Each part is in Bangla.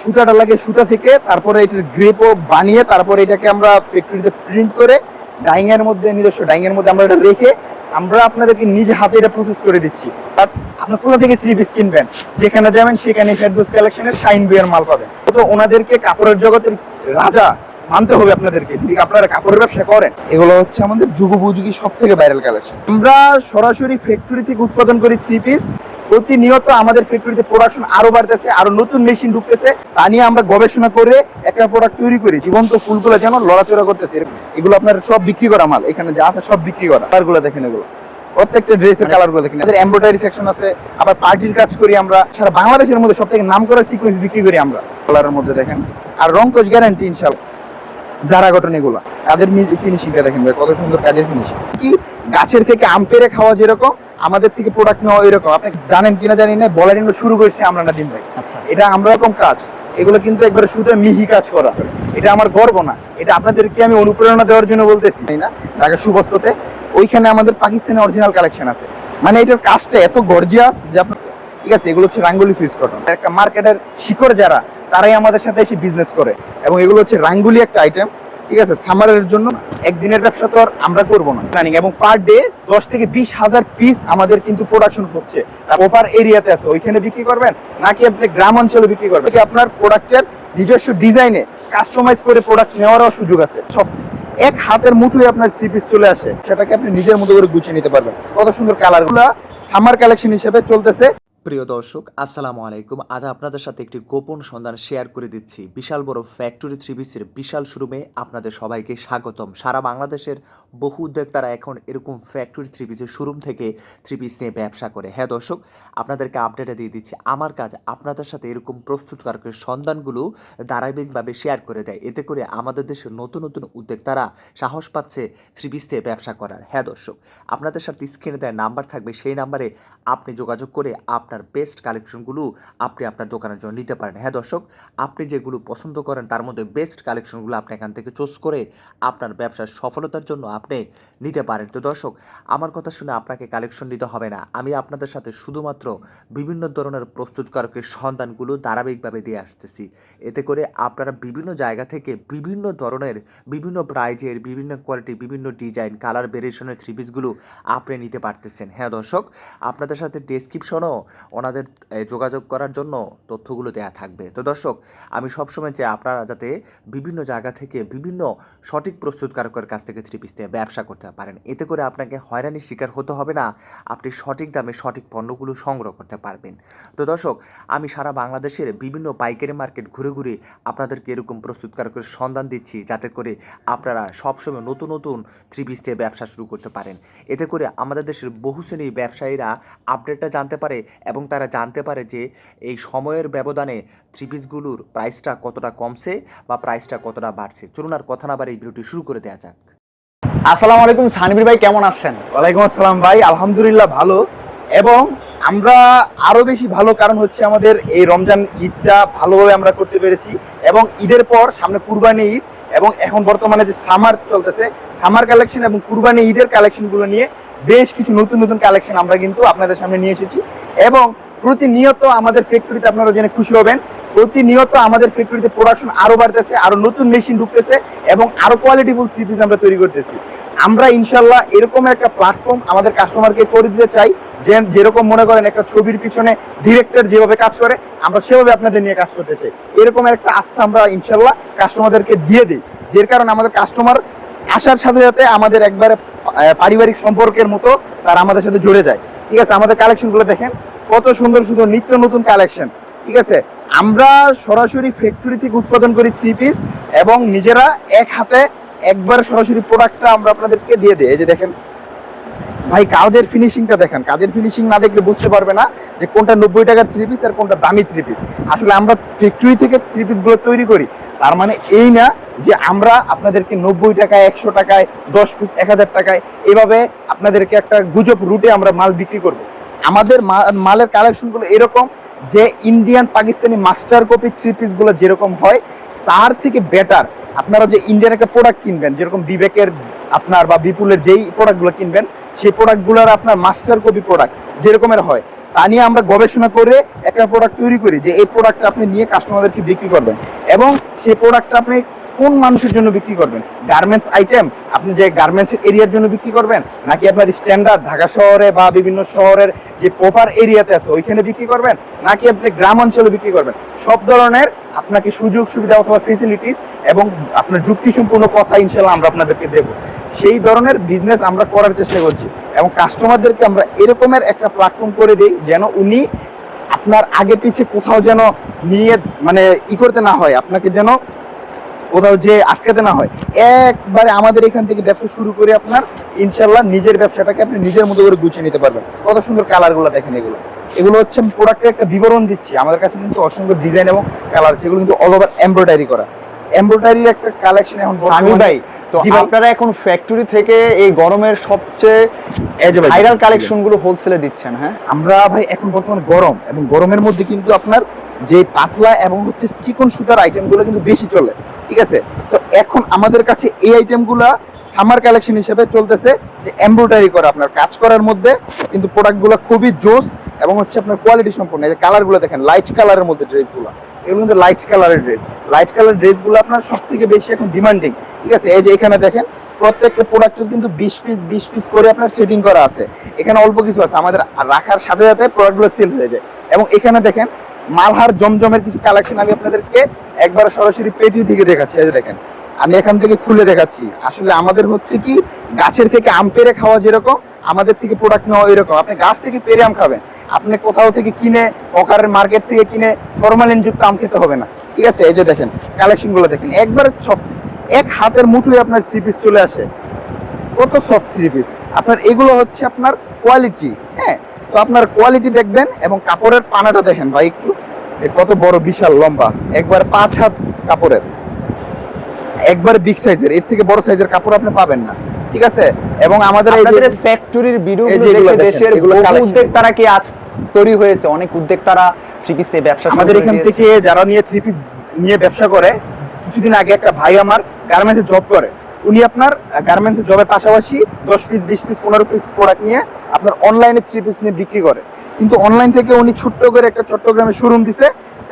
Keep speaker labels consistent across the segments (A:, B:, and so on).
A: সুতাটা লাগে সুতা থেকে, তারপরে এটার গ্রেপও বানিয়ে তারপরে এটাকে আমরা ফ্যাক্টরিতে প্রিন্ট করে ডাইং এর মধ্যে, নিজস্ব ডাইং এর মধ্যে আমরা এটা রেখে আমরা আপনাদেরকে নিজে হাতে এটা প্রসেস করে দিচ্ছি। আর আপনার কোথা থেকে থ্রি পিস কিনবেন? যেখানে যাবেন, সেখানে ফেরদোস কালেকশনের শাইন বিয়ার মাল পাবেন। তো ওনাদেরকে কাপড়ের জগতের রাজা মানতে হবে আপনাদেরকে, যদি আপনারা কাপড়ের ব্যবসা করেন। এগুলো হচ্ছে আমাদের যুগোপযোগী সব থেকে ভাইরাল কালেকশন আমরা সরাসরি ফ্যাক্টরি থেকে উৎপাদন করি থ্রি পিস প্রতিনিয়ত আমাদের ফ্যাক্টরিতে প্রোডাকশন আরও বাড়তেছে, আরও নতুন মেশিন ঢুকতেছে। তা নিয়ে আমরা গবেষণা করে একটা প্রোডাক্ট তৈরি করি। জীবন্ত ফুলগুলো যেন লড়াচড়া করতেছে। এগুলো আপনার সব বিক্রি করা মাল। এখানে যা আছে সব বিক্রি করা। কালারগুলো দেখেন এগুলো। প্রত্যেকটা ড্রেসের কালারগুলো দেখেন। আমাদের এমব্রয়ডারি সেকশন আছে। আবার পার্টির কাজ করি আমরা। সারা বাংলাদেশের মধ্যে সব থেকে নাম করা সিকোয়েন্স বিক্রি করি আমরা। কালারের মধ্যে দেখেন। আর রংকোচ গ্যারান্টি ইনশাল্লাহ যারা ঘটনা এগুলো। কাজের ফিনিশিংটা দেখেন ভাই কত সুন্দর কাজের ফিনিশিং কি গাছের থেকে আম পেরে খাওয়া যেরকম আমাদের থেকে প্রোডাক্ট নেওয়া এরকম আপনি জানেন কিনা জানি না বলার জন্য শুরু করেছি আমরা নাদিম ভাই।
B: আচ্ছা।
A: এটা আমরা রকম কাজ। এগুলো কিন্তু একবারে শুধু মিহি কাজ করা। এটা আমার গর্ব না। এটা আপনাদেরকে আমি অনুপ্রেরণা দেওয়ার জন্য বলতেছি তাই না? ঢাকা সুবস্ততে। ওইখানে আমাদের পাকিস্তানি অরিজিনাল কালেকশন আছে। মানে এটার কাজটা এত গর্জিয়াস যে আপনার ঠিক আছে, এগুলো হচ্ছে রাঙ্গুলি ফিউজ কটন একটা মার্কেটের শিকড় যারা, তারাই আমাদের সাথে এসে বিজনেস করে। এবং এগুলো হচ্ছে রাঙ্গুলি একটা আইটেম ঠিক আছে? সামারের জন্য একদিনের ব্যবসা তো আর আমরা করব না। প্ল্যানিং এবং পার ডে দশ থেকে বিশ হাজার পিস আমাদের কিন্তু প্রোডাকশন হচ্ছে। ওপার এরিয়াতে আছে, ওইখানে বিক্রি করবেন? নাকি আপনি গ্রাম অঞ্চলে বিক্রি করবেন? আপনার প্রোডাক্টের নিজস্ব ডিজাইনে কাস্টমাইজ করে প্রোডাক্ট নেওয়ারও সুযোগ আছে। সব এক হাতের মুঠোয় আপনার থ্রি পিস চলে আসে। সেটাকে আপনি নিজের মতো করে গুছিয়ে নিতে পারবেন। কত সুন্দর কালারগুলা সামার কালেকশন হিসেবে চলতেছে।
B: প্রিয় দর্শক, আসসালামু আলাইকুম। আজ আপনাদের সাথে একটি গোপন সন্ধান শেয়ার করে দিচ্ছি। বিশাল বড় ফ্যাক্টরি থ্রি পিসের বিশাল শোরুমে আপনাদের সবাইকে স্বাগতম। সারা বাংলাদেশের বহু উদ্যোক্তারা এখন এরকম ফ্যাক্টরি থ্রি পিসের শোরুম থেকে থ্রি পিস নিয়ে ব্যবসা করে। হ্যাঁ দর্শক, আপনাদেরকে আপডেটে দিয়ে দিচ্ছি, আমার কাজ আপনাদের সাথে এরকম প্রস্তুতকারকের সন্ধানগুলো ধারাবাহিকভাবে শেয়ার করে দেয়। এতে করে আমাদের দেশের নতুন নতুন উদ্যোক্তারা সাহস পাচ্ছে থ্রি পিস দিয়ে ব্যবসা করার। হ্যাঁ দর্শক, আপনাদের সাথে স্ক্রিনে দেয় নাম্বার থাকবে, সেই নাম্বারে আপনি যোগাযোগ করে আপনার বেস্ট কালেকশনগুলো আপনি আপনার দোকানের জন্য নিতে পারেন। হ্যাঁ দর্শক, আপনি যেগুলো পছন্দ করেন, তার মধ্যে বেস্ট কালেকশনগুলো আপনি এখান থেকে চুজ করে আপনার ব্যবসার সফলতার জন্য আপনি নিতে পারেন। তো দর্শক, আমার কথা শুনে আপনাকে কালেকশন নিতে হবে না। আমি আপনাদের সাথে শুধুমাত্র বিভিন্ন ধরনের প্রস্তুতকারকের সন্ধানগুলো ধারাবাহিকভাবে দিয়ে আসতেছি। এতে করে আপনারা বিভিন্ন জায়গা থেকে বিভিন্ন ধরনের, বিভিন্ন প্রাইজের বিভিন্ন কোয়ালিটি বিভিন্ন ডিজাইন কালার ভেরিয়েশনের থ্রি পিসগুলো আপনি নিতে পারতেছেন। হ্যাঁ দর্শক, আপনাদের সাথে ডেসক্রিপশনও ওনাদের যোগাযোগ করার জন্য তথ্যগুলো দেওয়া থাকবে। তো দর্শক, আমি সবসময় চাই আপনারা যাতে বিভিন্ন জায়গা থেকে বিভিন্ন সঠিক প্রস্তুতকারকের কাছ থেকে থ্রি পিস ব্যবসা করতে পারেন। এতে করে আপনাকে হয়রানির শিকার হতে হবে না, আপনি সঠিক দামে সঠিক পণ্যগুলো সংগ্রহ করতে পারবেন। তো দর্শক, আমি সারা বাংলাদেশের বিভিন্ন পাইকারি মার্কেট ঘুরে ঘুরে আপনাদেরকে এরকম প্রস্তুতকারকের সন্ধান দিচ্ছি, যাতে করে আপনারা সবসময় নতুন নতুন থ্রি পিস ব্যবসা শুরু করতে পারেন। এতে করে আমাদের দেশের বহু শ্রেণির ব্যবসায়ীরা আপডেটটা জানতে পারে এবং তারা জানতে পারে যে এই সময়ের ব্যবধানে থ্রি পিসগুলোর প্রাইসটা কতটা কমছে বা প্রাইসটা কতটা বাড়ছে। চলুন আর কথা না বাড়ি এই ভিডিওটি শুরু করে দেওয়া যাক।
C: আসসালামু আলাইকুম, সানবীর ভাই, কেমন আছেন?
A: ওয়ালাইকুম আসসালাম ভাই, আলহামদুলিল্লাহ ভালো। এবং আমরা আরও বেশি ভালো কারণ হচ্ছে আমাদের এই রমজান ঈদটা ভালোভাবে আমরা করতে পেরেছি এবং ঈদের পর সামনে কুরবানি ঈদ এবং এখন বর্তমানে যে সামার চলতেছে সামার কালেকশন এবং কুরবানি ঈদের কালেকশনগুলো নিয়ে বেশ কিছু নতুন নতুন কালেকশন আমরা কিন্তু আপনাদের সামনে নিয়ে এসেছি। এবং প্রতিনিয়ত আমাদের ফ্যাক্টরিতে আপনারা জেনে খুশি হবেন, প্রতিনিয়ত আমাদের ফ্যাক্টরিতে প্রোডাকশন আরও বাড়তেছে, আরও নতুন মেশিন ঢুকতেছে এবং আরও কোয়ালিটিফুল থ্রি পিস আমরা তৈরি করতেছি। আমরা ইনশাল্লাহ এরকম একটা প্ল্যাটফর্ম আমাদের কাস্টমারকে করে দিতে চাই, যে যেরকম মনে করেন একটা ছবির পিছনে ডিরেক্টর যেভাবে কাজ করে, আমরা সেভাবে আপনাদের নিয়ে কাজ করতে চাই। এরকম একটা আস্থা আমরা ইনশাল্লাহ কাস্টমারদেরকে দিয়ে দিই যে কারণে আমাদের কাস্টমার আসার সাথে সাথে আমাদের একবারে পারিবারিক সম্পর্কের মতো তারা আমাদের সাথে জুড়ে যায়। ঠিক আছে, আমাদের কালেকশনগুলো দেখেন, কত সুন্দর সুন্দর নিত্য নতুন কালেকশন ঠিক আছে, আমরা সরাসরি ফ্যাক্টরি থেকে উৎপাদন করি থ্রি পিস এবং নিজেরা এক হাতে একবার সরাসরি প্রোডাক্টটা আমরা আপনাদেরকে দিয়ে দিই। এই যে দেখেন, ভাই, কাজের ফিনিশিংটা দেখেন। কাজের ফিনিশিং না দেখলে বুঝতে পারবে না যে কোনটা নব্বই টাকার থ্রি পিস আর কোনটা দামি থ্রি পিস আসলে আমরা ফ্যাক্টরি থেকে থ্রি পিসগুলো তৈরি করি। তার মানে এই না যে আমরা আপনাদেরকে নব্বই টাকায়, একশো টাকায়, দশ পিস এক হাজার টাকায় এভাবে আপনাদেরকে একটা গুজব রুটে আমরা মাল বিক্রি করব। আমাদের মালের কালেকশনগুলো এরকম যে Indian Pakistani master copy three পিসগুলো যেরকম হয়, তার থেকে বেটার আপনারা যে ইন্ডিয়ান একটা প্রোডাক্ট কিনবেন, যেরকম বিবেকের আপনার বা বিপুলের যেই প্রোডাক্টগুলো কিনবেন, সেই প্রোডাক্টগুলোর আপনার মাস্টার কপি প্রোডাক্ট যেরকমের হয়, তা নিয়ে আমরা গবেষণা করে একটা প্রোডাক্ট তৈরি করি যে এই প্রোডাক্টটা আপনি নিয়ে কাস্টমারদেরকে বিক্রি করবেন। এবং সেই প্রোডাক্টটা আপনি কোন মানুষের জন্য বিক্রি করবেন? গার্মেন্টস আইটেম আপনি যে গার্মেন্টস এরিয়ার জন্য বিক্রি করবেন? নাকি আপনার স্ট্যান্ডার্ড ঢাকা শহরে বা বিভিন্ন শহরের যে প্রপার এরিয়াতে আছে, ওইখানে বিক্রি করবেন? নাকি আপনি গ্রাম অঞ্চলে বিক্রি করবেন? সব ধরনের আপনাকে সুযোগ, সুবিধা অথবা ফেসিলিটিস এবং আপনার যুক্তিসম্পূর্ণ কথা ইনশাল্লাহ আমরা আপনাদেরকে দেব। সেই ধরনের বিজনেস আমরা করার চেষ্টা করছি এবং কাস্টমারদেরকে আমরা এরকমের একটা প্ল্যাটফর্ম করে দিই যেন উনি আপনার আগে পিছে কোথাও যেন নিয়ে মানে ই করতে না হয়। আপনাকে যেন কোথাও যে আটকাতে না হয়, একবারে আমাদের এখান থেকে ব্যবসা শুরু করে আপনার, ইনশাল্লাহ নিজের ব্যবসাটাকে আপনি নিজের মতো করে গুছিয়ে নিতে পারবেন। কত সুন্দর কালারগুলো দেখেন এগুলো। এগুলো হচ্ছে আমি প্রোডাক্টের একটা বিবরণ দিচ্ছি। আমাদের কাছে কিন্তু অসংখ্য ডিজাইন এবং কালার আছে এগুলো কিন্তু অল ওভার এমব্রয়ডারি করা। এমব্রয়ডারির একটা কালেকশন এখন
C: সামি ভাই তো আপনারা এখন ফ্যাক্টরি থেকে এই গরমের সবচেয়ে
A: যে
C: ভাইরাল কালেকশনগুলো হোলসেলে দিচ্ছেন হ্যাঁ?
A: আমরা ভাই এখন বর্তমানে গরম এবং গরমের মধ্যে কিন্তু আপনার যে পাতলা এবং হচ্ছে চিকন সুতার আইটেমগুলো কিন্তু বেশি চলে ঠিক আছে? তো এখন আমাদের কাছে এই আইটেমগুলো সামার কালেকশন হিসেবে চলতেছে যে এমব্রয়ডারি করা, আপনার কাজ করার মধ্যে কিন্তু প্রোডাক্টগুলো খুবই জোস এবং হচ্ছে আপনার কোয়ালিটি সম্পূর্ণ এই যে কালারগুলো দেখেন, লাইট কালারের মধ্যে ড্রেসগুলো, এগুলো কিন্তু লাইট কালারের ড্রেস। লাইট কালার ড্রেসগুলো আপনার সব থেকে বেশি এখন ডিমান্ডিং। ঠিক আছে, এই যে এখানে দেখেন, প্রত্যেকটা প্রোডাক্টের কিন্তু বিশ পিস বিশ পিস করে আপনার সেটিং করা আছে। এখানে অল্প কিছু আছে, আমাদের রাখার সাথে সাথে প্রোডাক্টগুলো সেল হয়ে যায়। এবং এখানে দেখেন মালহার জমজমের কিছু কালেকশন আমি আপনাদেরকে একবার সরাসরি পেটি থেকে দেখাচ্ছি, এই যে দেখেন। আমি এখান থেকে খুলে দেখাচ্ছি। আসলে আমাদের হচ্ছে কি, গাছের থেকে আম পেরে খাওয়া যেরকম, আমাদের থেকে প্রোডাক্ট নেওয়া এরকম আপনি গাছ থেকে পেরে আম খাবেন। আপনি কোথাও থেকে কিনে, অকারের মার্কেট থেকে কিনে ফরমালিন যুক্ত আম খেতে হবে না। ঠিক আছে? এই যে দেখেন কালেকশনগুলো দেখেন। একবার সফট এক হাতের মুঠোয় আপনার থ্রি পিস চলে আসে। কত সফট থ্রি পিস আপনার এগুলো হচ্ছে আপনার কোয়ালিটি হ্যাঁ? তো আপনার কোয়ালিটি দেখবেন এবং কাপড়ের পানাটা দেখেন ভাই একটু। কত বড় বিশাল লম্বা। একবার পাঁচ হাত কাপড়ের। একবার বিগ সাইজের এর থেকে বড় সাইজের কাপড় আপনি পাবেন না। ঠিক আছে? এবং আমাদের এই যে-
C: ফ্যাক্টরির ভিডিওগুলো দেখে দেশের
A: collection।
C: উদ্যোক্তারা কি আজ তৈরি হয়েছে? অনেক উদ্যোক্তারা থ্রি পিস দিয়ে ব্যবসা
A: আমাদের এখান থেকে যারা নিয়ে থ্রি পিস নিয়ে ব্যবসা করে কিছুদিন আগে একটা ভাই আমার গার্মেন্টসে জব করে। উনি আপনার গার্মেন্টসের জবের পাশাপাশি দশ পিস বিশ পিস পনেরো পিস প্রোডাক্ট নিয়ে আপনার অনলাইনে থ্রি পিস নিয়ে বিক্রি করে। কিন্তু অনলাইন থেকে উনি ছোট্ট করে একটা চট্টগ্রামে শোরুম দিছে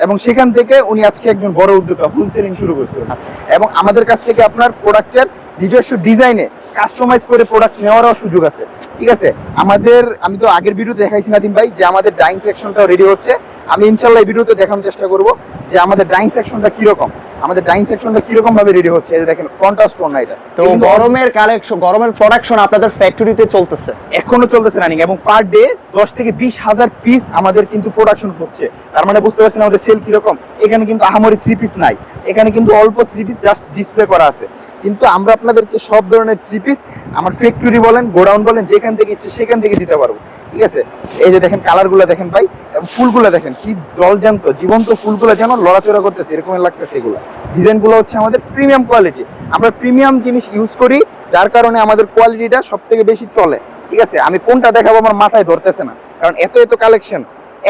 A: এবং সেখান থেকে উনি আজকে একজন বড় উদ্যোক্তা হোলসেলিং শুরু করছে।
C: আচ্ছা।
A: এবং আমাদের কাছ থেকে আপনার প্রোডাক্টের নিজস্ব ডিজাইনে কাস্টমাইজ করে প্রোডাক্ট নেওয়ারও সুযোগ আছে। ঠিক আছে? আমাদের আমি তো আগের ভিডিওতে দেখাইছি নাদিম ভাই যে আমাদের ডাইং সেকশনটাও রেডি হচ্ছে। আমি ইনশাল্লাহ এই ভিডিওতে দেখানোর চেষ্টা করব যে আমাদের ডাইং সেকশনটা কীরকম। আমাদের ডাইং সেকশনটা কীরকম ভাবে রেডি হচ্ছে? এই দেখেন কন্ট্রাস্ট টোন এটা।
C: তো গরমের কালেকশন গরমের প্রোডাকশন আপনাদের ফ্যাক্টরিতে চলতেছে।
A: এখনও চলতেছে রানিং এবং পার ডে দশ থেকে বিশ হাজার পিস আমাদের কিন্তু প্রোডাকশন হচ্ছে। তার মানে বুঝতে পারছেন আমাদের সেল কীরকম? এখানে কিন্তু আহামরি থ্রি পিস নাই। এখানে কিন্তু অল্প থ্রি পিস জাস্ট ডিসপ্লে করা আছে। কিন্তু আমরা আপনাদেরকে সব ধরনের থ্রি পিস আমার ফ্যাক্টরি বলেন গোডাউন বলেন যেখান থেকে ইচ্ছে সেখান থেকে দিতে পারব। ঠিক আছে? এই যে দেখেন কালারগুলো দেখেন ভাই, এবং ফুলগুলো দেখেন, কি জলজান্ত জীবন্ত ফুলগুলো যেন লড়াচড়া করতেছে এরকম লাগতেছে এগুলো। ডিজাইনগুলো হচ্ছে আমাদের প্রিমিয়াম কোয়ালিটি আমরা প্রিমিয়াম জিনিস ইউজ করি, যার কারণে আমাদের কোয়ালিটিটা সব থেকে বেশি চলে। ঠিক আছে? আমি কোনটা দেখাবো আমার মাথায় ধরতেছে না, কারণ এত এত কালেকশন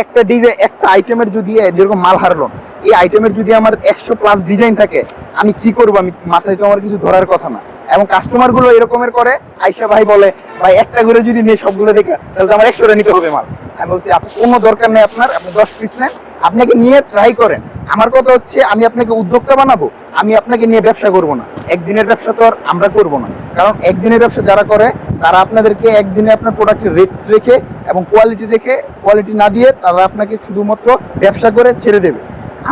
A: একটা ডিজাইন, একটা আইটেমের যদি যেরকম মাল হারলো, এই আইটেমের যদি আমার একশো প্লাস ডিজাইন থাকে, আমি কি করব? আমি মাথায় তো আমার কিছু ধরার কথা না। এবং কাস্টমারগুলো এরকমের করে, আইসা ভাই বলে, ভাই, একটা করে যদি নিয়ে সবগুলো দেখে, তাহলে তো আমার একশোটা নিতে হবে মাল। আমি বলছি কোনো দরকার নেই আপনার, আপনি দশ পিস নেন আপনাকে নিয়ে ট্রাই করেন। আমার কথা হচ্ছে, আমি আপনাকে উদ্যোক্তা বানাবো, আমি আপনাকে নিয়ে ব্যবসা করব না। একদিনের ব্যবসা তো আর আমরা করব না। কারণ একদিনের ব্যবসা যারা করে, তারা আপনাদেরকে একদিনে আপনার প্রোডাক্টের রেট রেখে এবং কোয়ালিটি রেখে কোয়ালিটি না দিয়ে তারা আপনাকে শুধুমাত্র ব্যবসা করে ছেড়ে দেবে।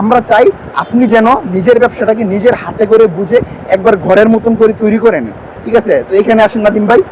A: আমরা চাই আপনি যেন নিজের ব্যবসাটাকে নিজের হাতে করে বুঝে একবার ঘরের মতন করে তৈরি করে নেন। ঠিক আছে? তো এখানে আসুন নাদিম ভাই।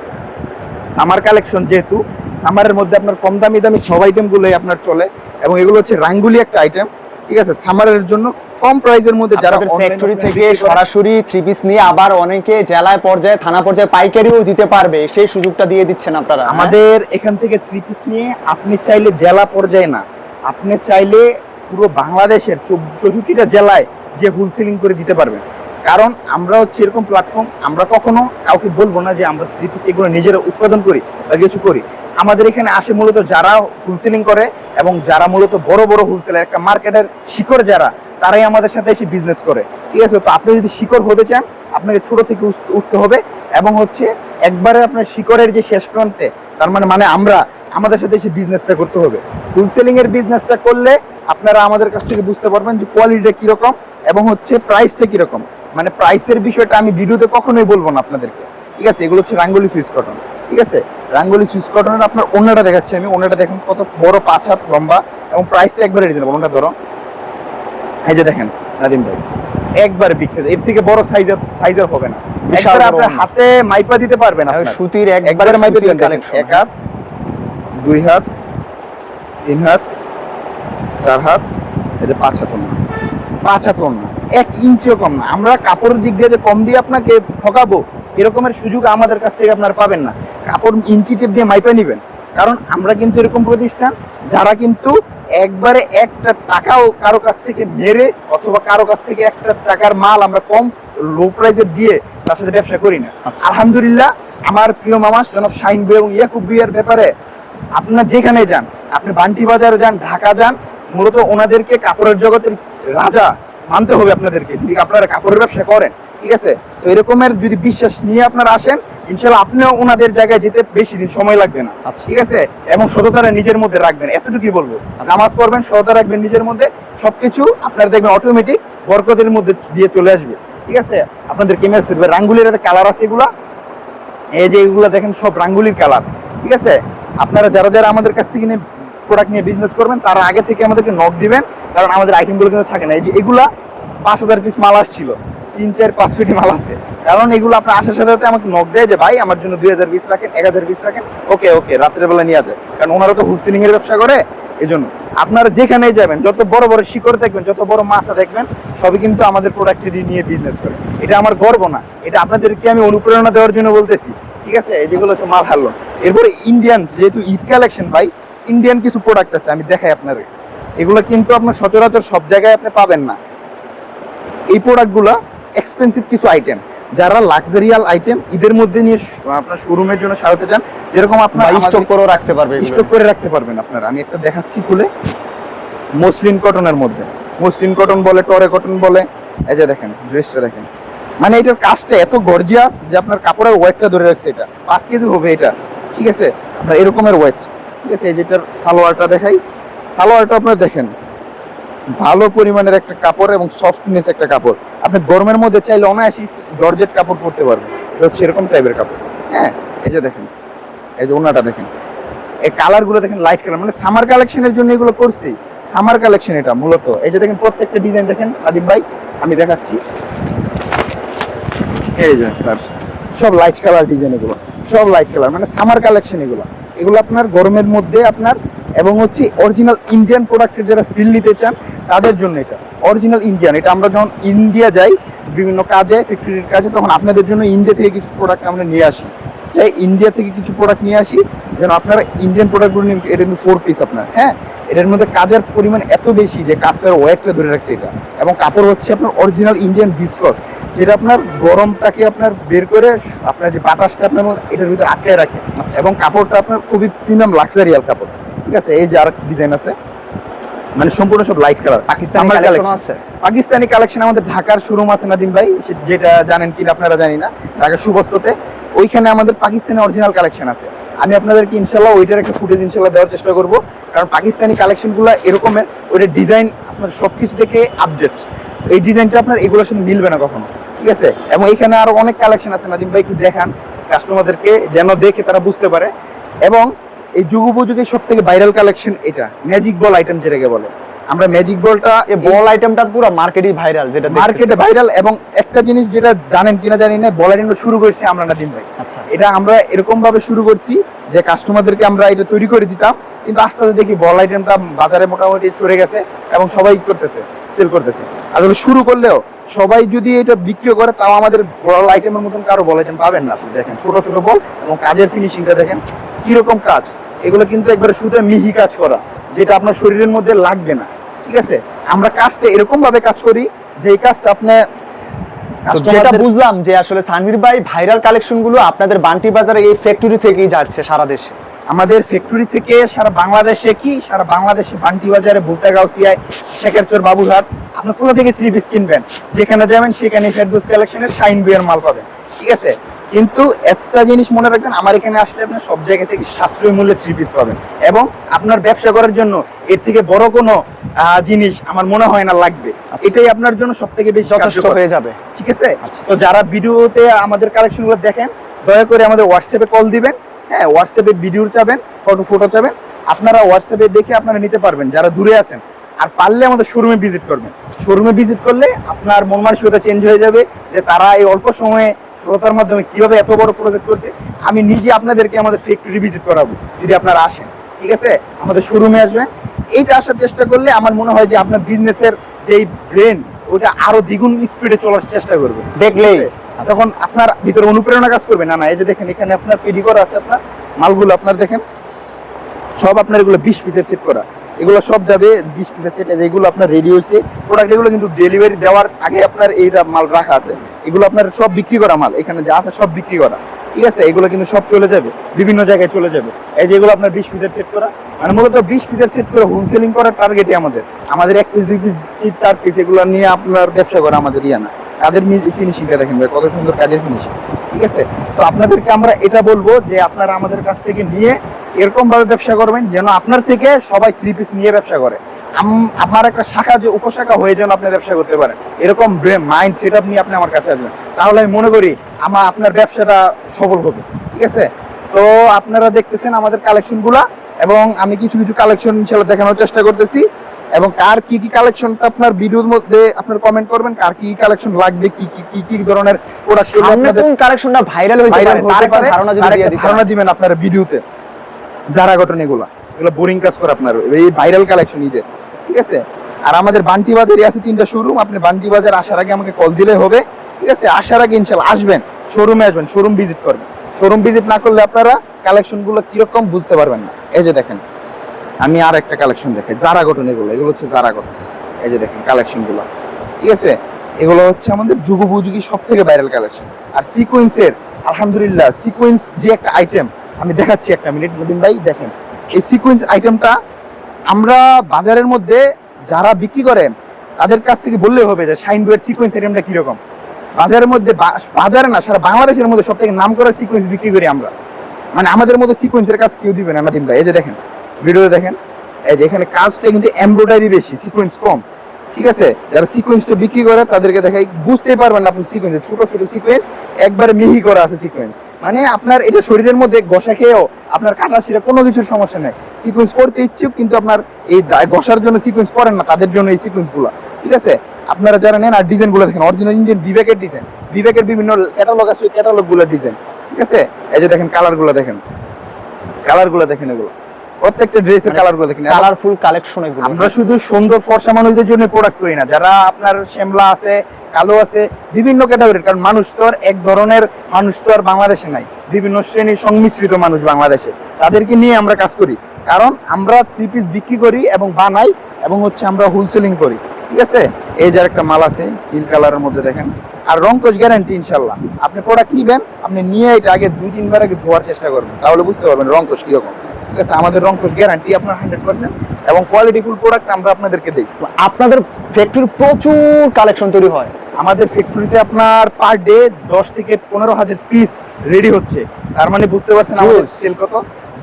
A: সামার কালেকশন যেহেতু সামারের মধ্যে আপনার কম দামি দামি সব আইটেমগুলোই আপনার চলে এবং এগুলো হচ্ছে রাঙ্গুলি একটা আইটেম ঠিক আছে? সামারের জন্য কম প্রাইসের মধ্যে যারা
C: যারা ফ্যাক্টরি থেকে সরাসরি থ্রি পিস নিয়ে আবার অনেকে জেলায় পর্যায়ে থানা পর্যায়ে পাইকারিও দিতে পারবে। সেই সুযোগটা দিয়ে দিচ্ছেন আপনারা হ্যাঁ?
A: আমাদের এখান থেকে থ্রি পিস নিয়ে আপনি চাইলে জেলা পর্যায়ে না। আপনি চাইলে পুরো বাংলাদেশের চৌষট্টিটা জেলায় যে হোলসেলিং করে দিতে পারবেন কারণ আমরা হচ্ছে এরকম প্ল্যাটফর্ম আমরা কখনো কাউকে বলব না যে আমরা এগুলো নিজেরা উৎপাদন করি বা কিছু করি। আমাদের এখানে আসে মূলত যারা হোলসেলিং করে এবং যারা মূলত বড় বড় হোলসেলার একটা মার্কেটের শিকড় যারা, তারাই আমাদের সাথে এসে বিজনেস করে। ঠিক আছে? তো আপনি যদি শিকড় হতে চান, আপনাকে ছোট থেকে উঠ- উঠতে হবে এবং হচ্ছে একবারে আপনার শিকড়ের যে শেষ প্রান্তে, তার মানে মানে আমরা আমাদের সাথে এসে বিজনেসটা করতে হবে। হোলসেলিং এর বিজনেসটা করলে আপনারা আমাদের কাছ থেকে বুঝতে পারবেন যে কোয়ালিটিটা কীরকম এবং হচ্ছে প্রাইসটা কীরকম। মানে প্রাইসের বিষয়টা আমি ভিডিওতে কখনোই বলব না আপনাদেরকে। ঠিক আছে? এগুলো হচ্ছে রাঙ্গুলি সুইচ কটন ঠিক আছে? রাঙ্গুলি সুইচ কটনের আপনার অন্যটা দেখাচ্ছি আমি। অন্যটা দেখেন কত বড় পাঁচ হাত লম্বা এবং প্রাইসটা একবারে রিজনেবল অন্যটা ধরো। এই যে দেখেন নাদিম ভাই। একবার পিক্সেল এর থেকে বড় সাইজের সাইজের হবে না। একবারে আপনার হাতে মাইপা দিতে পারবেন
C: আর
A: আপনার।
C: সুতির
A: একবারে
C: একবারে
A: মাইপা দিবেন।
C: কালেকশন
A: এক হাত। দুই হাত তিন হাত চার হাত যে পাঁচ হাত অন্য পাঁচ হাত অন্য এক ইঞ্চিও কম না। আমরা কাপড়ের দিক দিয়ে যে কম দিয়ে আপনাকে ঠকাবো এরকমের সুযোগ আমাদের কাছ থেকে আপনার পাবেন না। কাপড় ইঞ্চি টেপ দিয়ে মাইপা নেবেন। কারণ আমরা কিন্তু এরকম প্রতিষ্ঠান যারা কিন্তু একবারে একটা টাকাও কারও কাছ থেকে মেরে অথবা কারও কাছ থেকে একটা টাকার মাল আমরা কম লো প্রাইসে দিয়ে তার সাথে ব্যবসা করি না।
C: আচ্ছা।
A: আলহামদুলিল্লাহ আমার প্রিয় মামাস জনাব শাইন বই এবং ইয়াকুব বিয়ের ব্যাপারে আপনার যেখানে যান আপনি বান্টি বাজারে যান ঢাকা যান মূলত ওনাদেরকে কাপড়ের জগতের রাজা মানতে হবে আপনাদেরকে। যদি আপনারা কাপড়ের ব্যবসা করেন ঠিক আছে? তো এরকমের যদি বিশ্বাস নিয়ে আপনারা আসেন ইনশাল্লাহ আপনিও ওনাদের জায়গায় যেতে বেশি দিন সময় লাগবে না।
C: আচ্ছা।
A: ঠিক আছে? এবং সততারা নিজের মধ্যে রাখবেন এতটুকুই বলব। নামাজ পড়বেন সততা রাখবেন নিজের মধ্যে সবকিছু আপনারা দেখবেন অটোমেটিক বরকতের মধ্যে দিয়ে চলে আসবে। ঠিক আছে? আপনাদের হবে রাঙ্গুলির কালার আছে এগুলা এই যে এগুলা দেখেন, সব রাঙ্গুলির কালার, ঠিক আছে? আপনারা যারা যারা আমাদের কাছ থেকে নিয়ে প্রোডাক্ট নিয়ে বিজনেস করবেন, তারা আগে থেকে আমাদেরকে নক দিবেন, কারণ আমাদের আইটেমগুলো কিন্তু থাকে না। এই যে এগুলা পাঁচ হাজার পিস মাল আসছিল, তিন, চার, পাঁচ ফিটি মাল আছে। কারণ এগুলো আপনার আসার সাথে সাথে আমাকে নক দেয় যে, ভাই, আমার জন্য দুই হাজার পিস রাখেন, এক হাজার পিস রাখেন। ওকে ওকে, রাত্রের বেলা নিয়ে যায় কারণ ওনারা তো হোলসেলিং এর ব্যবসা করে এই জন্য আপনারা যেখানেই যাবেন, যত বড় বড় শিকড় দেখবেন, যত বড় মাথা দেখবেন, সবই কিন্তু আমাদের প্রোডাক্টেরই নিয়ে বিজনেস করে। এটা আমার গর্ব না। এটা আপনাদেরকে আমি অনুপ্রেরণা দেওয়ার জন্য বলতেছি, ঠিক আছে? যেগুলো হচ্ছে মাল হারলো। এরপরে ইন্ডিয়ান যেহেতু ঈদ কালেকশন ভাই ইন্ডিয়ান কিছু প্রোডাক্ট আছে, আমি দেখাই আপনার এগুলো কিন্তু আপনার সচরাচর সব জায়গায় আপনি পাবেন না। এই প্রোডাক্টগুলো এক্সপেন্সিভ কিছু আইটেম যারা লাক্সারিয়াল আইটেম ঈদের মধ্যে নিয়ে আপনার শোরুমের জন্য সারাতে চান যেরকম আপনার
C: স্টক করেও রাখতে পারবে
A: স্টক করে রাখতে পারবেন আপনারা। আমি একটা দেখাচ্ছি খুলে। মসলিন কটনের মধ্যে। মসলিন কটন বলে টরে কটন বলে। এই যে দেখেন ড্রেসটা দেখেন। মানে এটার কাজটা এত গর্জিয়াস যে আপনার কাপড়ের ওয়েটটা ধরে রাখছে এটা। পাঁচ কেজি হবে এটা। ঠিক আছে? আপনার এরকমের ওয়েট ঠিক আছে? এই যেটার সালোয়ারটা দেখাই। সালোয়ারটা আপনার দেখেন ভালো পরিমাণের একটা কাপড় এবং সফটনেস একটা কাপড়। আপনি গরমের মধ্যে চাইলে অনায়াসি জর্জেট কাপড় পরতে পারবেন। হচ্ছে এরকম টাইপের কাপড়। হ্যাঁ এই যে দেখেন, এই যে ওনাটা দেখেন। এই কালারগুলো দেখেন লাইট কালার মানে সামার কালেকশনের জন্য এগুলো করছি। সামার কালেকশন এটা মূলত। এই যে দেখেন, প্রত্যেকটা ডিজাইন দেখেন আদিব ভাই, আমি দেখাচ্ছি। এই যে সব লাইট কালার ডিজাইন এগুলো, সব লাইট কালার মানে সামার কালেকশন এগুলো। এগুলো আপনার গরমের মধ্যে আপনার এবং হচ্ছে অরিজিনাল ইন্ডিয়ান প্রোডাক্টের যারা ফিল নিতে চান তাদের জন্য এটা। অরিজিনাল ইন্ডিয়ান এটা আমরা যখন ইন্ডিয়া যাই বিভিন্ন কাজে ফ্যাক্টরির কাজে তখন আপনাদের জন্য ইন্ডিয়া থেকে কিছু প্রোডাক্ট আমরা নিয়ে আসি। চাই ইন্ডিয়া থেকে কিছু প্রোডাক্ট নিয়ে আসি যেন আপনারা ইন্ডিয়ান প্রোডাক্টগুলো নিন এটা কিন্তু ফোর পিস আপনার হ্যাঁ? এটার মধ্যে কাজের পরিমাণ এত বেশি যে কাজটার ওয়েটটা ধরে রাখছে এটা। এবং কাপড় হচ্ছে আপনার অরিজিনাল ইন্ডিয়ান ভিসকস যেটা আপনার গরমটাকে আপনার বের করে আপনার যে বাতাসটা আপনার এটার ভিতরে আটকায় রাখে। এবং কাপড়টা আপনার খুবই প্রিমিয়াম লাক্সারিয়াল কাপড়। ঠিক আছে এই যে আর ডিজাইন আছে মানে সম্পূর্ণ সব লাইট কালার
C: পাকিস্তানি কালেকশন আছে।
A: পাকিস্তানি কালেকশন আমাদের ঢাকার শোরুম আছে নাদিম ভাই যেটা জানেন কিনা আপনারা জানি না ঢাকার সুবস্ততে। ওইখানে আমাদের পাকিস্তানি অরিজিনাল কালেকশন আছে। আমি আপনাদেরকে ইনশাল্লাহ ওইটার একটা ফুটেজ ইনশাল্লাহ দেওয়ার চেষ্টা করব কারণ পাকিস্তানি কালেকশনগুলো এরকমের ওইটা ডিজাইন আপনার সব কিছু থেকে আপডেট এই ডিজাইনটা আপনার এগুলোর সাথে মিলবে না কখনো ঠিক আছে? এবং এইখানে আরও অনেক কালেকশন আছে নাদিম ভাই একটু দেখান কাস্টমারদেরকে যেন দেখে তারা বুঝতে পারে। এবং এই যুগ উপযোগী সব থেকে ভাইরাল কালেকশন এটা। ম্যাজিক বল আইটেম যেটাকে বলে। আমরা ম্যাজিক বলটা
C: এই বল আইটেমটা পুরো মার্কেটই ভাইরাল যেটা
A: মার্কেটে ভাইরাল এবং একটা জিনিস যেটা জানেন কিনা জানি না বলার জন্য শুরু করছি আমরা নাদিম ভাই।
C: আচ্ছা।
A: এটা আমরা এরকম ভাবে শুরু করছি যে কাস্টমারদেরকে আমরা এটা তৈরি করে দিতাম কিন্তু আস্তে আস্তে দেখি বল আইটেমটা বাজারে মোটামুটি চড়ে গেছে এবং সবাই করতেছে সেল করতেছে। আসলে শুরু করলেও সবাই যদি এটা বিক্রি করে তাও আমাদের বল আইটেমের মতন কারও বল আইটেম পাবেন না। আপনি দেখেন ছোট ছোট বল এবং কাজের ফিনিশিংটা দেখেন কীরকম কাজ। এগুলো কিন্তু একবারে শুধু মিহি কাজ করা যেটা আপনার শরীরের মধ্যে লাগবে না ঠিক আছে? আমরা কাজটা এরকম ভাবে কাজ করি যে এই কাজটা আপনি
C: যেটা বুঝলাম যে আসলে সানভীর ভাই ভাইরাল কালেকশনগুলো আপনাদের বান্টি বাজারে এই ফ্যাক্টরি থেকেই যাচ্ছে সারা দেশে।
A: আমাদের ফ্যাক্টরি থেকে সারা বাংলাদেশে কি? সারা বাংলাদেশে বান্টি বাজারে ভুলতা গাউসিয়ায় শেখেরচর বাবুঘাট আপনার কোথা থেকে থ্রি পিস কিনবেন? যেখানে যাবেন সেখানে ফেরদৌস কালেকশনের শাইন মাল পাবেন ঠিক আছে? কিন্তু একটা জিনিস মনে রাখবেন আমার এখানে আসলে আপনার সব জায়গা থেকে সাশ্রয়ী মূল্যে থ্রি পিস পাবেন। এবং আপনার ব্যবসা করার জন্য এর থেকে বড় কোনো জিনিস আমার মনে হয় না লাগবে। এটাই আপনার জন্য সব থেকে বেশি
C: আচ্ছা। যথেষ্ট হয়ে যাবে।
A: ঠিক আছে?
C: আচ্ছা।
A: তো যারা ভিডিওতে আমাদের কালেকশনগুলো দেখেন দয়া করে আমাদের হোয়াটসঅ্যাপে কল দিবেন। হ্যাঁ হোয়াটসঅ্যাপে ভিডিও চাবেন ফটো ফটো চাবেন। আপনারা হোয়াটসঅ্যাপে দেখে আপনারা নিতে পারবেন যারা দূরে আছেন। আর পারলে আমাদের শোরুমে ভিজিট করবেন। শোরুমে ভিজিট করলে আপনার মন মানসিকতা চেঞ্জ হয়ে যাবে যে তারা এই অল্প সময়ে সততার মাধ্যমে কীভাবে এত বড় প্রজেক্ট করছে আমি নিজে আপনাদেরকে আমাদের ফ্যাক্টরি ভিজিট করাবো যদি আপনারা আসেন ঠিক আছে? আমাদের শোরুমে আসবেন। এইটা আসার চেষ্টা করলে আমার মনে হয় যে আপনার বিজনেসের যেই ব্রেন ওটা আরও দ্বিগুণ স্পিডে চলার চেষ্টা করবে।
C: দেখলে
A: তখন আপনার ভিতরে অনুপ্রেরণা কাজ করবে। না না এই যে দেখেন এখানে আপনার পিডি করা আছে আপনার মালগুলো আপনার দেখেন সব আপনার এগুলো বিশ পিসের সেট করা। এগুলো সব যাবে বিশ পিসের সেট যেগুলো আপনার রেডি হয়েছে। প্রোডাক্ট এগুলো কিন্তু ডেলিভারি দেওয়ার আগে আপনার এইটা মাল রাখা আছে। এগুলো আপনার সব বিক্রি করা মাল। এখানে যা আছে সব বিক্রি করা। ঠিক আছে? এগুলো কিন্তু সব চলে যাবে। বিভিন্ন জায়গায় চলে যাবে। এই যেগুলো আপনার বিশ পিসের সেট করা। মানে মূলত বিশ পিসের সেট করে হোলসেলিং করার টার্গেটই আমাদের। আমাদের এক পিস দুই পিস চার পিস এগুলো নিয়ে আপনার ব্যবসা করা আমাদের ইয়ে না। কাজের ফিনিশিংটা দেখেন ভাই, কত সুন্দর কাজের ফিনিশিং ঠিক আছে? তো আপনাদেরকে আমরা এটা বলব যে আপনারা আমাদের কাছ থেকে নিয়ে এরকম ভাবে ব্যবসা করবেন যেন আপনার থেকে সবাই থ্রি পিস নিয়ে ব্যবসা করে। আপনার একটা শাখা যে উপশাখা হয়ে যেন আপনি ব্যবসা করতে পারেন এরকম মাইন্ড সেট আপ নিয়ে আপনি আমার কাছে আসবেন। তাহলে আমি মনে করি আমার আপনার ব্যবসাটা সফল হবে ঠিক আছে? তো আপনারা দেখতেছেন আমাদের কালেকশনগুলা এবং আমি কিছু কিছু কালেকশন ইনশাল্লাহ দেখানোর চেষ্টা করতেছি এবং কার কি কি কালেকশনটা আপনার ভিডিওর মধ্যে আপনার কমেন্ট করবেন কার কি কালেকশন লাগবে কি কি কি কি ধরনের
C: সামনে কোন কালেকশনটা ভাইরাল
A: হতে
C: তার
A: পারে তার
C: দিয়ে
A: একটা ধারণা দিবেন আপনার ভিডিওতে যারা ঘটনা এগুলা বোরিং কাজ করে আপনার, এই ভাইরাল কালেকশন ঈদের, ঠিক আছে? আর আমাদের বান্টি বাজারে আছে তিনটা শোরুম আপনি বান্টি বাজার আসার আগে আমাকে কল দিলে হবে, ঠিক আছে? আসার আগে ইনশাল্লাহ আসবেন শোরুমে আসবেন শোরুম ভিজিট করবেন। শোরুম ভিজিট না করলে আপনারা কালেকশনগুলো কীরকম বুঝতে পারবেন না। এই যে দেখেন, আমি আর একটা কালেকশন দেখে যারা গঠন এগুলো এগুলো হচ্ছে যারা গঠন এই যে দেখেন কালেকশনগুলো, ঠিক আছে? এগুলো হচ্ছে আমাদের যুগোপযোগী সব থেকে ভাইরাল কালেকশন আর সিকোয়েন্সের আলহামদুলিল্লাহ সিকোয়েন্স যে একটা আইটেম আমি দেখাচ্ছি একটা মিনিট নদীন ভাই, দেখেন। এই সিকোয়েন্স আইটেমটা আমরা বাজারের মধ্যে যারা বিক্রি করে, তাদের কাছ থেকে বললে হবে যে সাইন বইয়ের সিকোয়েন্স আইটেমটা কীরকম। বাজারের মধ্যে বাজারে না, সারা বাংলাদেশের মধ্যে সব থেকে নাম করা সিকোয়েন্স বিক্রি করি আমরা। মানে আমাদের মতো সিকুয়েন্সের কাজ কেউ দিবে না নাদিম এই যে দেখেন ভিডিও দেখেন, এই যে এখানে কাজটা কিন্তু এমব্রয়ডারি বেশি সিকোয়েন্স কম। ঠিক আছে? যারা সিকোয়েন্সটা বিক্রি করে, তাদেরকে দেখাই, বুঝতেই পারবেন না আপনি সিকোয়েন্স ছোট ছোট সিকোয়েন্স একবারে মিহি করা আছে সিকোয়েন্স মানে আপনার এটা শরীরের মধ্যে ঘষা খেয়েও আপনার কাটা ছিঁড়া কোনো কিছুর সমস্যা নেই। সিকোয়েন্স পড়তে ইচ্ছুক, কিন্তু আপনার এই ঘষার জন্য সিকোয়েন্স পড়েন না, তাদের জন্য এই সিকোয়েন্সগুলো। ঠিক আছে? আপনারা যারা নেন, আর ডিজাইনগুলো দেখেন অরিজিনাল ইন্ডিয়ান বিবেকের ডিজাইন বিবেকের বিভিন্ন ক্যাটালগ আছে ক্যাটালগগুলো ডিজাইন ঠিক আছে? এই যে দেখেন কালারগুলো দেখেন। কালারগুলো দেখেন এগুলো। প্রত্যেকটা ড্রেসের
C: মানে
A: কালারগুলো দেখেন।
C: কালারফুল কালেকশন এগুলো।
A: আমরা শুধু সুন্দর ফর্সা মানুষদের জন্য প্রোডাক্ট করি না। যারা আপনার শ্যামলা আছে কালো আছে বিভিন্ন ক্যাটাগরির কারণ মানুষ তো আর এক ধরনের মানুষ তো আর বাংলাদেশে নাই। বিভিন্ন শ্রেণির সংমিশ্রিত মানুষ বাংলাদেশে। তাদেরকে নিয়ে আমরা কাজ করি। কারণ আমরা থ্রি পিস বিক্রি করি এবং বানাই এবং হচ্ছে আমরা হোলসেলিং করি। ঠিক আছে? এই যে একটা মাল আছে নীল কালারের মধ্যে দেখেন। আর রংকশ গ্যারান্টি ইনশাল্লাহ আপনি প্রোডাক্ট নিবেন, আপনি নিয়ে এটা আগে দুই, তিনবার আগে ধোয়ার চেষ্টা করবেন। তাহলে বুঝতে পারবেন রংকশ কীরকম। ঠিক আছে? আমাদের রংকশ গ্যারান্টি আপনার হান্ড্রেড পার্সেন্ট এবং কোয়ালিটিফুল প্রোডাক্ট আমরা আপনাদেরকে দিই।
C: আপনাদের ফ্যাক্টরির প্রচুর কালেকশন তৈরি হয়।
A: আমাদের ফ্যাক্টরিতে আপনার পার ডে দশ থেকে পনেরো হাজার পিস রেডি হচ্ছে। তার মানে বুঝতে পারছেন আমাদের সেল কত?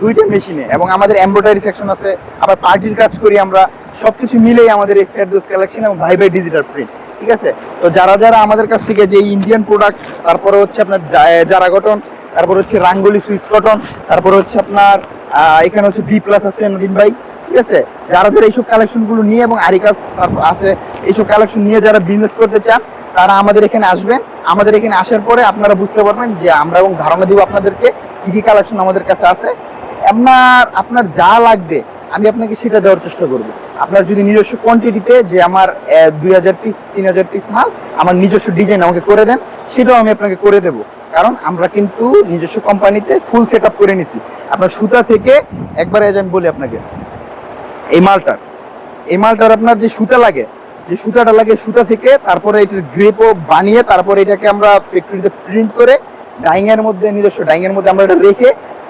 A: দুইটা মেশিনে এবং আমাদের এমব্রয়ডারি সেকশন আছে আবার পার্টির কাজ করি আমরা। সবকিছু মিলেই আমাদের এই ফেরদোস কালেকশন এবং ভাই ভাই ডিজিটাল প্রিন্ট ঠিক আছে? তো যারা যারা আমাদের কাছ থেকে যে ইন্ডিয়ান প্রোডাক্ট তারপরে হচ্ছে আপনার জারা কটন তারপর হচ্ছে রাঙ্গুলি সুইস কটন তারপরে হচ্ছে আপনার এখানে হচ্ছে বি প্লাস আছে নদীন ভাই ঠিক আছে? যারা যারা এইসব কালেকশনগুলো নিয়ে এবং আরিকাস তারপর আছে এইসব কালেকশন নিয়ে যারা বিজনেস করতে চান তারা আমাদের এখানে আসবেন। আমাদের এখানে আসার পরে আপনারা বুঝতে পারবেন যে আমরা এবং ধারণা দিব আপনাদেরকে কি কি কালেকশন আমাদের কাছে আছে। আপনার আপনার যা লাগবে, আমি আপনাকে সেটা দেওয়ার চেষ্টা করব। আপনার যদি নিজস্ব কোয়ান্টিটিতে যে আমার দুই হাজার পিস তিন হাজার পিস মাল, আমার নিজস্ব ডিজাইন আমাকে করে দেন, সেটাও আমি আপনাকে করে দেব। কারণ আমরা কিন্তু নিজস্ব কোম্পানিতে ফুল সেট আপ করে নিছি। আপনার সুতা থেকে, একবার যে আমি বলি আপনাকে, এই মালটার এই মালটার আপনার যে সুতা লাগে যে সুতাটা লাগে সুতা থেকে, তারপরে এটার গ্রেপও বানিয়ে তারপরে এটাকে আমরা ফ্যাক্টরিতে প্রিন্ট করে ডাইং এর মধ্যে, নিজস্ব ডাইং এর মধ্যে আমরা এটা রেখে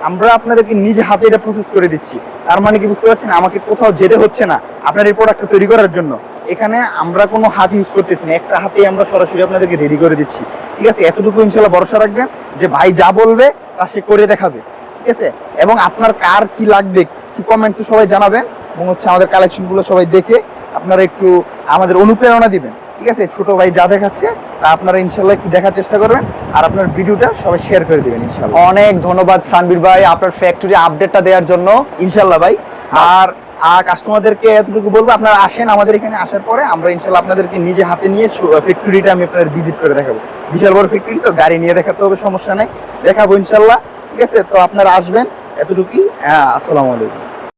A: আমরা আপনাদেরকে নিজে হাতে এটা প্রসেস করে দিচ্ছি। তার মানে কি বুঝতে পারছেন? আমাকে কোথাও যেতে হচ্ছে না আপনার এই প্রোডাক্টটা তৈরি করার জন্য। এখানে আমরা কোনো হাত ইউজ করতেছি না। একটা হাতেই আমরা সরাসরি আপনাদেরকে রেডি করে দিচ্ছি। ঠিক আছে? এতটুকু ইনশাল্লাহ ভরসা রাখবেন যে ভাই যা বলবে তা সে করে দেখাবে। ঠিক আছে? এবং আপনার কার কি লাগবে একটু কমেন্টসে সবাই জানাবেন এবং হচ্ছে আমাদের কালেকশনগুলো সবাই দেখে আপনারা একটু আমাদের অনুপ্রেরণা দিবেন ঠিক আছে? ছোট ভাই যা দেখাচ্ছে তা আপনারা ইনশাল্লাহ একটু দেখার চেষ্টা করবেন আর আপনার ভিডিওটা সবাই শেয়ার করে দিবেন ইনশাল্লাহ।
C: অনেক ধন্যবাদ সানবীর ভাই আপনার ফ্যাক্টরি আপডেটটা দেওয়ার জন্য।
A: ইনশাল্লাহ ভাই। আর আর কাস্টমারদেরকে এতটুকু বলব আপনারা আসেন আমাদের এখানে আসার পরে আমরা ইনশাল্লাহ আপনাদেরকে নিজে হাতে নিয়ে ফ্যাক্টরিটা আমি আপনাদের ভিজিট করে দেখাবো। বিশাল বড় ফ্যাক্টরি তো গাড়ি নিয়ে দেখাতে হবে সমস্যা নেই। দেখাবো ইনশাল্লাহ ঠিক আছে? তো আপনারা আসবেন এতটুকুই। হ্যাঁ আসসালামু আলাইকুম।